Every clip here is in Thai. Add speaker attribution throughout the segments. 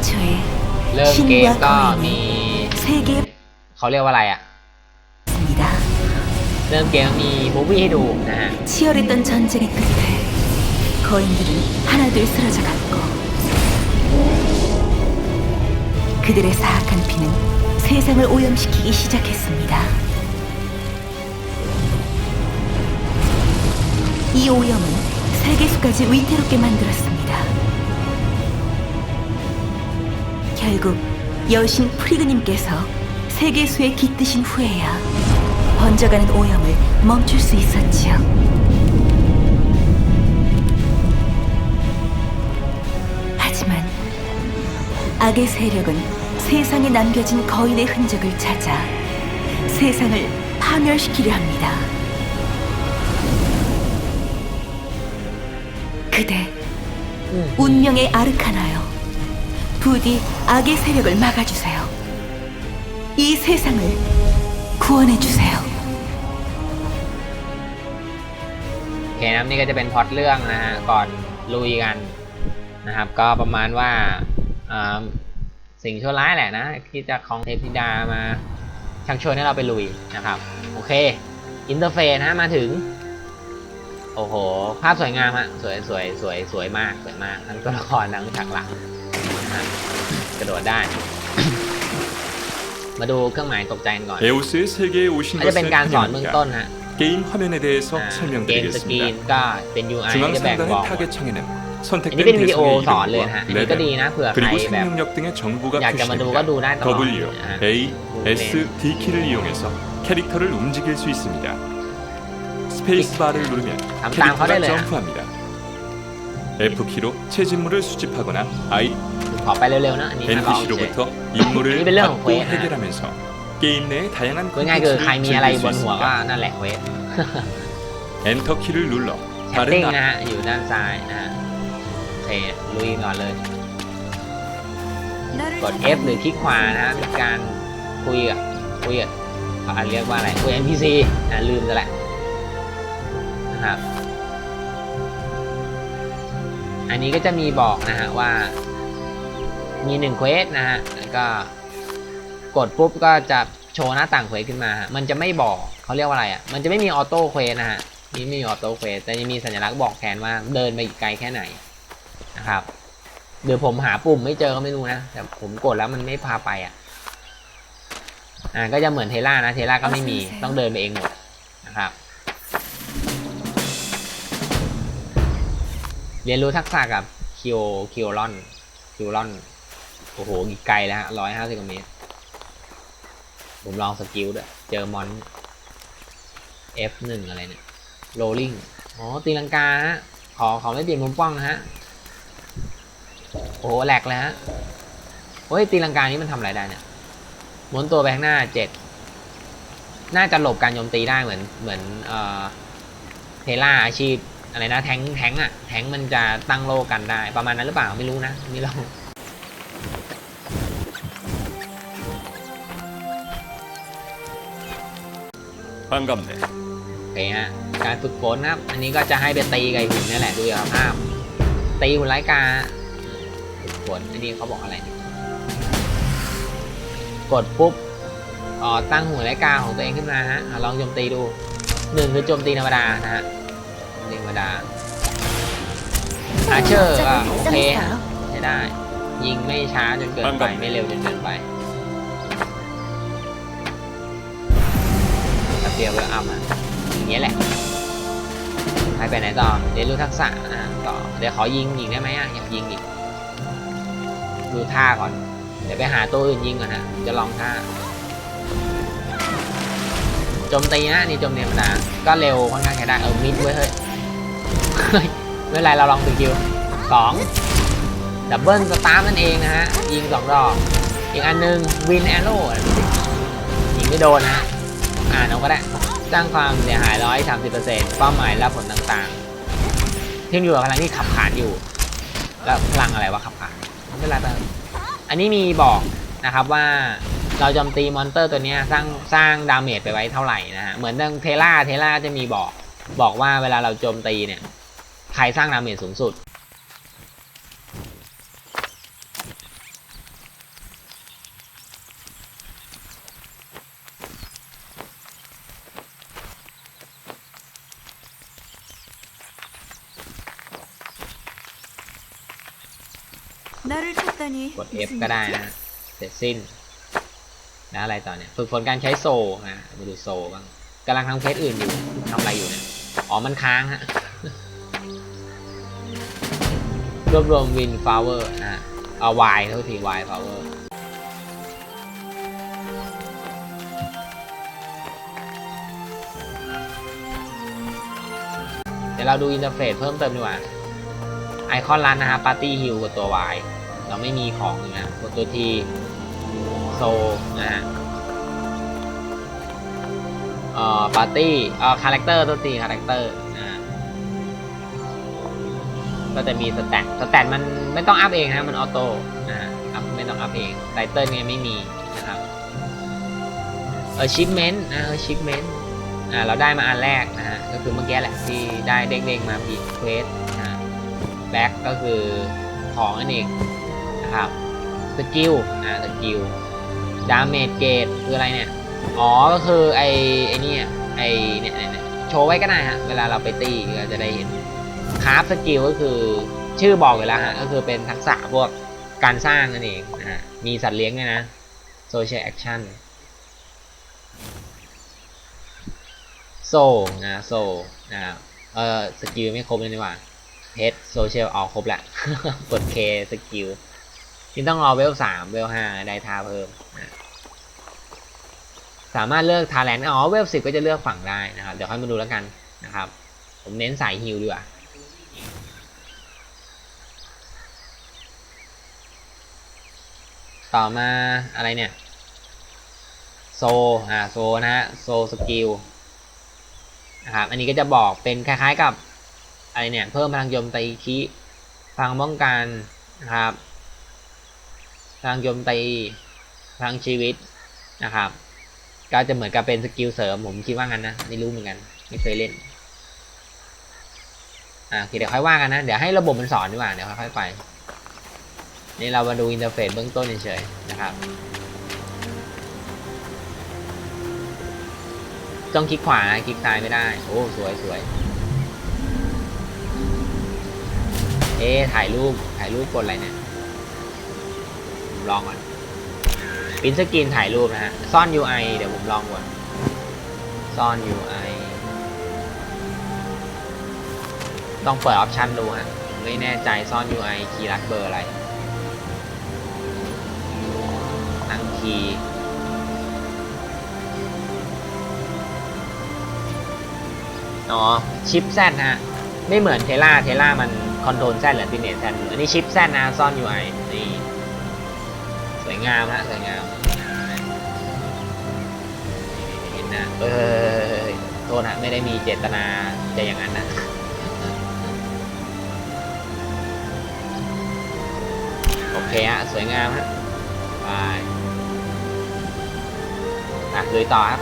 Speaker 1: 근처에
Speaker 2: เริ่มเกมก็มี
Speaker 1: 세 개
Speaker 2: เขาเรียกว่าอะไรอ่ะ
Speaker 1: 있습니다.
Speaker 2: เริ่มเกมมีมูวี่ให้ดูนะฮะ
Speaker 1: 치열했던 전쟁의 끝에 거인들은 하나둘 쓰러져 갔고 그들의 사악한 피는 세상을 오염시키기 시작했습니다. 이 오염은 세계수까지 위태롭게 만들었습니다. 결국 여신 프리그님께서 세계수에 깃드신 후에야 번져가는 오염을 멈출 수 있었지요. 하지만 악의 세력은 세상에 남겨진 거인의 흔적을 찾아 세상을 파멸시키려 합니다. 그대 운명의 아르카나요. 부디 악의 세력을 막아주세요. 이 세상을 구원해주세요.
Speaker 2: โอเคนะครับนี่ก็จะเป็นพล็อตเรื่องนะฮะก่อนลุยกันนะครับ ก็ประมาณว่าอ่าสิ่งชั่วร้ายแหละนะที่จะของเทพธิดามาชักชวนให้เราไปลุยนะครับ โอเค อินเทอร์เฟซนะมาถึง โอ้โห ภาพสวยงามฮะสวยสวยสวยสวยมากสวยมากทั้งตัวละครทั้งฉากหลังนะฮะ กระโดดได้ มาดูเครื่องหมายตกใจกันก่อน
Speaker 3: 에오스의 세계에 오신
Speaker 2: ก็จะเป็น
Speaker 3: 것을
Speaker 2: การสอนเบื้องต้น
Speaker 3: 환영합니다.
Speaker 2: ฮะ
Speaker 3: 게임 화면에 대해서
Speaker 2: อ่าเกมสกรีน
Speaker 3: 설명드리겠습니다.
Speaker 2: ก็เป็น UI ที่จะแบ่ง
Speaker 3: 중앙
Speaker 2: บอก
Speaker 3: 상단의 타겟창에는
Speaker 2: อันนี้เป็น
Speaker 3: 선택된
Speaker 2: วิดีโอ
Speaker 3: 대상의
Speaker 2: สอนเลยนะฮะ อันนี้ก็ดี
Speaker 3: 이름과
Speaker 2: นะเผื่อ
Speaker 3: 레벨
Speaker 2: ใคร
Speaker 3: 그리고
Speaker 2: แบบ
Speaker 3: 생명력 등의 정보가
Speaker 2: อยากจะมาดูก็ดู
Speaker 3: 표시됩니다.
Speaker 2: ได้ตลอด
Speaker 3: W,
Speaker 2: นะฮะ
Speaker 3: A,
Speaker 2: 네.
Speaker 3: S, D 키를 이용해서 캐릭터를 움직일 수 있습니다. 스페이스 바를 누르면
Speaker 2: 다음
Speaker 3: 캐릭터가
Speaker 2: 화면을
Speaker 3: 점프합니다. F 키로 채집물을 수집하거나 I,
Speaker 2: ขอไปเร็วๆนะ อันนี้นะลองเฉย
Speaker 3: NPC로부터 임무를
Speaker 2: 이 벨레온
Speaker 3: 받고
Speaker 2: 구해.
Speaker 3: 해결하면서 게임 내의 다양한
Speaker 2: พูดง่ายๆคือใคร
Speaker 3: 콘텐츠를
Speaker 2: มีอะไร
Speaker 3: 즐길
Speaker 2: บ
Speaker 3: 수
Speaker 2: นหัวก็
Speaker 3: 있습니다.
Speaker 2: นั่นแหละเควส
Speaker 3: 엔터 키를 눌러
Speaker 2: แชทติ้ง
Speaker 3: 다른
Speaker 2: นะฮะ อยู่ด้านซ้ายนะฮะโอเคลุยก่อนเลย กด F หรือคลิกขวานะฮะเป็นการคุยกับคุยกับอ่าเรียกว่าอะไร คุย NPC อ่าลืมซะแหละนะครับ อันนี้ก็จะมีบอกนะฮะว่า มีหนึ่งเควสนะฮะแล้วก็กดปุ๊บก็จะโชว์หน้าต่างเควสขึ้นมาฮะมันจะไม่บอกเขาเรียกว่าอะไรอะ มันจะไม่มีออโต้เควสนะฮะนี่ไม่มีออโต้เควสแต่จะมีสัญลักษณ์บอกแทนว่าเดินไปอีกไกลแค่ไหนนะครับเดี๋ยวผมหาปุ่มไม่เจอก็ไม่รู้นะ แต่ผมกดแล้วมันไม่พาไปอะ อ่าก็จะเหมือนเทล่านะเทล่าก็ไม่มีต้องเดินไปเองหมดนะครับ เรียนรู้ทักษะกับคิวคิวลอนคิวลอน โอ้โห อีกไกลแล้วฮะร้อยห้าสิบกว่าเมตร ผมลองสกิลด้วย เจอมอน F1 อะไรเนี่ย rolling อ๋อ ตีลังกาฮะ ขอ ขอไม่เปลี่ยนมุมป้องนะฮะ โอ้โหแหลกเลยฮะโอ้ย ตีลังกานี้มันทำอะไรได้เนี่ยหมุนตัวไปข้างหน้าเจ็ด น่าจะหลบการโจมตีได้เหมือน เหมือน เอ่อ เทล่าอาชีพอะไรนะ แทงแทงอะแทงมันจะตั้งโลกันได้ ประมาณนั้นหรือเปล่า ไม่รู้นะ นี่เรา
Speaker 3: 반갑 네.
Speaker 2: เตฮะการฝึกฝนนะครับ อันนี้ก็จะให้ไปตีไก่หุ่นนี่แหละดูจากภาพ ตีหุ่นไร้กาฝึกฝนอันนี้เขาบอกอะไรนะกดปุ๊บอ๋อตั้งหุ่นไร้กาของตัวเองขึ้นมาฮะลองโจมตีดูหนึ่งคือโจมตีธรรมดานะฮะธรรมดา อาเชอร์ก็โอเค ใช้ได้ ยิงไม่ช้าจนเกินไป ไม่เร็วจนเกินไป เดี๋ยวเวลอัพอะอย่างเงี้ยแหละให้ไปไหนต่อเรียนรู้ทักษะอะต่อเดี๋ยวขอยิงอีกได้ไหมอะอยากยิงอีกดูท่าก่อน เดี๋ยวไปหาตัวอื่นยิงก่อนนะจะลองท่าโจมตีนะนี่โจมตีธรรมดาก็เร็วค่อนข้างใช้ได้เออมิดไว้เฮ้ยเฮ้ยไม่เป็นไรเราลองสกิลสองดับเบิลสตาร์นั่นเองนะฮะ ยิงสองดอก อีกอันหนึงวินแอโร่ยิงไม่โดนนะฮะอ่านเอาก็ได้ สร้างความเสียหายร้อยสามสิบเปอร์เซ็นต์เป้าหมายและผลต่างๆที่อยู่กับพลังที่ขับขานอยู่ แล้วพลังอะไรวะขับขานไม่เป็นไรไปอันนี้มีบอกนะครับว่าเราโจมตีมอนเตอร์ตัวนี้สร้างสร้างดาเมจไปไว้เท่าไหร่นะฮะเหมือนทางเทล่าเทล่าจะมีบอก บอกว่าเวลาเราโจมตีเนี่ยใครสร้างดาเมจสูงสุด
Speaker 1: 나를 찾다니
Speaker 2: กด F ก็ได้นะ เสร็จสิ้น แล้วอะไรต่อเนี่ย ฝึกฝนการใช้โซนะมาดูโซบ้างกำลังทำเควสอื่นอยู่ทำอะไรอยู่เนี่ย อ๋อ มันค้างฮะ รวบรวมวินฟลาวเวอร์นะเอาวายเท่าทีวายฟลาวเวอร์เดี๋ยวเราดูอินเทอร์เฟซเพิ่มเติมดีกว่า ไอคอนร้านนะฮะปาร์ตี้ฮิลกับตัว Y เราไม่มีของนะกดตัวทีโซนะฮะเอ่อปาร์ตี้เอ่อคาแรคเตอร์ตัวทีคาแรคเตอร์นะก็จะมีสแตทสแตทมันไม่ต้องอัพเองนะมันออโต้นะอัพไม่ต้องอัพเองไตเติลเนี่ยไม่มีนะครับเออชิปเมนต์นะเออชิปเมนต์อ่าเราได้มาอันแรกนะฮะก็คือเมื่อกี้แหละที่ได้เด้งๆมาพีเควสนะแบ็กก็คือของนั่นเอง นะครับสกิลอ่าสกิลดาเมจเกตคืออะไรเนี่ย อ๋อ ก็คือไอไอเนี่ยไอเนี่ยเนี่ยเนี่ยโชว์ไว้ก็ได้ฮะ เวลาเราไปตีก็จะได้เห็นคราฟสกิลก็คือชื่อบอกอยู่แล้วฮะ ก็คือเป็นทักษะพวกการสร้างนั่นเองนะฮะมีสัตว์เลี้ยงด้วยนะ social action โซนะโซนะครับเออสกิลไม่ครบเลยนี่หว่าเพจโซเชียลเอาครบแหละกด K สกิล ที่ต้องรอเวลสามเวลห้าได้ทาเพิ่มสามารถเลือกทาแลนต์อ๋อเวลสิบก็จะเลือกฝั่งได้นะครับ เดี๋ยวค่อยมาดูแล้วกันนะครับ ผมเน้นสายฮิลดีกว่าต่อมาอะไรเนี่ยโซอ่าโซนะฮะโซสกิลนะครับอันนี้ก็จะบอกเป็นคล้ายๆกับอะไรเนี่ยเพิ่มพลังโจมตีคีพลังป้องกันนะครับ พลังโจมตีพลังชีวิตนะครับ ก็จะเหมือนกับเป็นสกิลเสริมผมคิดว่างั้นนะไม่รู้เหมือนกัน ไม่เคยเล่นอ่าโอเคเดี๋ยวค่อยว่ากันนะเดี๋ยวให้ระบบมันสอนดีกว่าเดี๋ยวค่อยๆไปนี่เรามาดูอินเทอร์เฟซเบื้องต้นเฉยๆนะครับต้องคลิกขวานะคลิกซ้ายไม่ได้ โอ้สวยสวยเอ๊ถ่ายรูปถ่ายรูปกดอะไรเนี่ย ผมลองก่อนปิ้นสกรีนถ่ายรูปนะฮะ ซ่อน UI เดี๋ยวผมลองก่อน ซ่อน UI ต้องเปิดออปชันดูฮะผมไม่แน่ใจซ่อน UI คีย์รัดเบอร์อะไร ตั้งคีย์อ๋อ ชิปแซดฮะ ไม่เหมือนเทล่าเทล่ามันคอนโทรลแซดหรือฟินเนตแซดอันนี้ชิปแซดนะซ่อน UI นี่ งามฮะสวยงามเห็นนะเออโทษนะไม่ได้มีเจตนาจะอย่างนั้นนะโอเคฮะสวยงามฮะไปอะลุยต่อครับ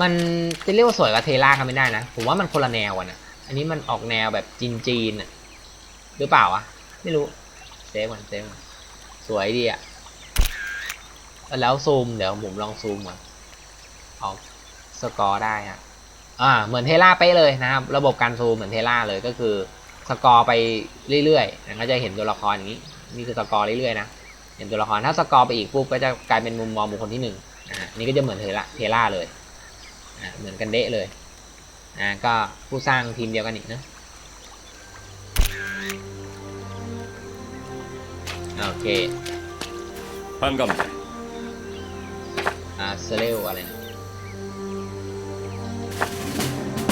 Speaker 2: มันจะเรียกว่าสวยกว่าเทล่าก็ไม่ได้นะ ผมว่ามันคนละแนวกันอะ อันนี้มันออกแนวแบบจีนจีนอะหรือเปล่าวะ ไม่รู้ เซฟมันเซฟมันสวยดีอะ แล้วซูมเดี๋ยวผมลองซูมก่อนเอาสกอร์ได้ฮะอ่า เหมือนเทล่าเป๊ะเลยนะครับ ระบบการซูมเหมือนเทล่าเลยก็คือสกอร์ไปเรื่อยๆก็จะเห็นตัวละครอย่างนี้ นี่คือสกอร์เรื่อยๆนะ เห็นตัวละคร ถ้าสกอร์ไปอีกปุ๊บก็จะกลายเป็นมุมมองบุคคลที่หนึ่งอ่า นี่ก็จะเหมือนเทล่าเทล่าเลย เหมือนกันเดะเลย อ่าก็ผู้สร้างทีมเดียวกันอีกนะโอเค
Speaker 3: พันกัม
Speaker 2: อาเซเลวอะไรนะ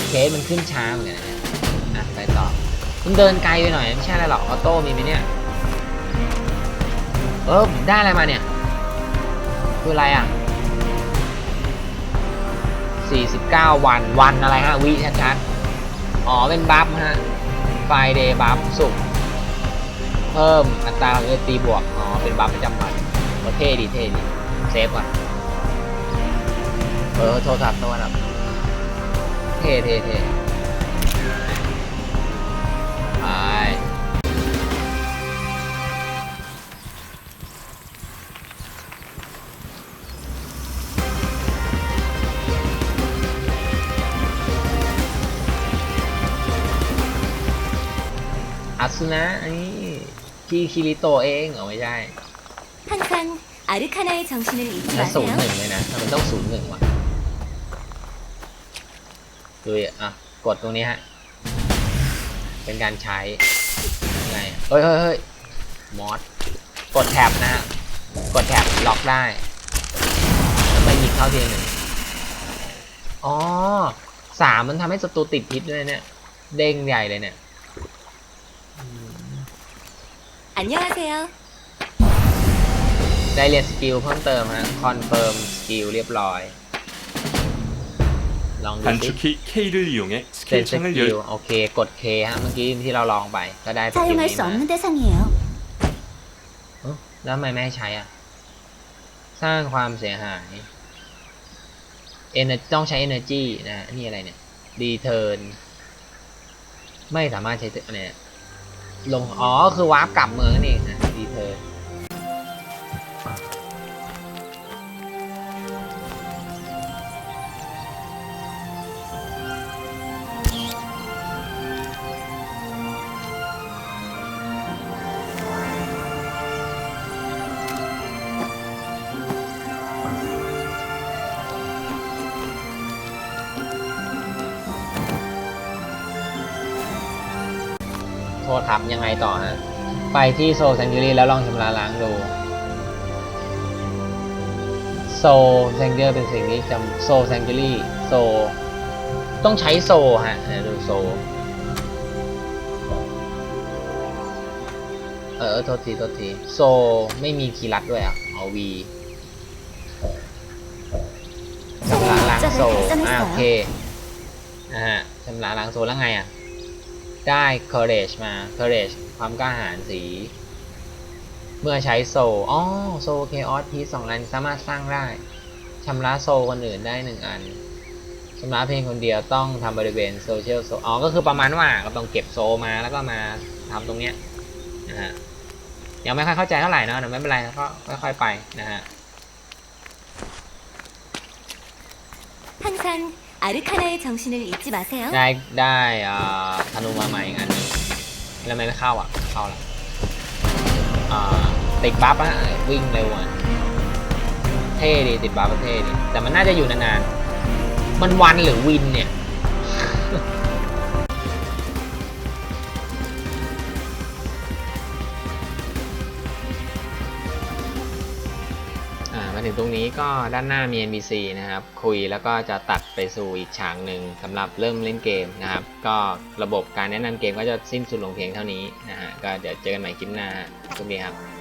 Speaker 2: เคสมันขึ้นช้าเหมือนกันะอะไปต่อมันเดินไกลไปหน่อยไม่ใช่อะไรหรอกออโต้มีไหมเนี่ยเออได้อะไรมาเนี่ย คืออะไรอะ 49 วัน วันอะไรฮะ วิชัดๆ อ๋อ เป็นบัฟฮะไฟเดย์บัฟสุกเพิ่มอัตราเอตีบวก อ๋อ เป็นบัฟประจำวันโอเท่ดีเท่ดีเซฟก่อนเออโทรศัพท์โทรศัพท์เท่เท่เท่ นะนี่พี่คิริโตะเองเอาไม่ใช่
Speaker 1: 항상 아르카나의 정신을 잊지
Speaker 2: แล้วศูนย์
Speaker 1: 마세요.
Speaker 2: หนึ่งเลยนะทำไมต้องศูนย์หนึ่งวะดูดิอ่ะ กดตรงนี้ฮะ เป็นการใช้ยังไงเฮ้ยเฮ้ยเฮ้ยมอสกดแท็บนะฮะ กดแท็บล็อกได้ แล้วไปยิงเข้าทีหนึ่งอ๋อสามมันทำให้ศัตรูติดพิษด้วยเนี่ย เด้งใหญ่เลยเนี่ย
Speaker 1: 안녕하세요.
Speaker 2: ได้เรียนสกิลเพิ่มเติมฮะ คอนเฟิร์มสกิลเรียบร้อย ลองดูสิ
Speaker 3: 단축키 K를 이용해
Speaker 2: เซ็น
Speaker 3: 스킬
Speaker 2: ส
Speaker 3: 창을
Speaker 2: กิล
Speaker 3: 열
Speaker 2: โอเค กด K ฮะ เมื่อกี้ที่เราลองไป ก็ได้สกิล
Speaker 1: 사용할
Speaker 2: นี้
Speaker 1: 수
Speaker 2: มา
Speaker 1: 없는 대상이에요.
Speaker 2: แล้วทำไมไม่ให้ใช้อ่ะ สร้างความเสียหาย Ener ต้องใช้ energy นะฮะนี่อะไรเนี่ย return ไม่สามารถใช้อะไรเนี่ย ลง อ๋อ คือวาร์ปกลับเมืองนั่นเองนะ โทษครับยังไงต่อฮะ ไปที่โซ l แซง u รีแล้วลองชำระล้างดูโซ l แซง u รีเป็นสิ่งที่จำโซ l แซง u รีโซ ต้องใช้โซฮะเดี๋ยวดูโซ เออ โทษที โทษที โซ ไม่มีคีย์ลัดด้วยอะ เอาวีชำระล้างโซ อ่า โอเคนะฮะชำระล้างโซแล้วไงอะ ได้ courage มา courage ความกล้าหาญสี เมื่อใช้โซอ๋อโซ chaos piece สองอันสามารถสร้างได้ชำระโซคนอื่นได้หนึ่งอันชำระเพียงคนเดียวต้องทำบริเวณโซเชียลโซอ๋อก็คือประมาณว่าเราต้องเก็บโซมาแล้วก็มาทำตรงเนี้ยนะฮะยังไม่ค่อยเข้าใจเท่าไหร่เนอะแต่ไม่เป็นไรก็ค่อยๆไปนะฮะ
Speaker 1: 항상 아르카나의 정신을 잊지 마세요.
Speaker 2: ได้ได้อ่าธนูมาใหม่อีกอันหนึงแล้วทำไมไม่เข้าอ่ะ เข้าละอ่าติดบัฟอะวิ่งเร็วอ่ะ เท่ดีติดบัฟก็เท่ดี แต่มันน่าจะอยู่นานๆ มันวันหรือวินเนี่ย ตรงนี้ก็ด้านหน้ามี NPC นะครับ คุยแล้วก็จะตัดไปสู่อีกฉากหนึ่งสำหรับเริ่มเล่นเกมนะครับ ก็ระบบการแนะนำเกมก็จะสิ้นสุดลงเพียงเท่านี้นะฮะก็เดี๋ยวเจอกันใหม่คลิปหน้าสวัสดีครับ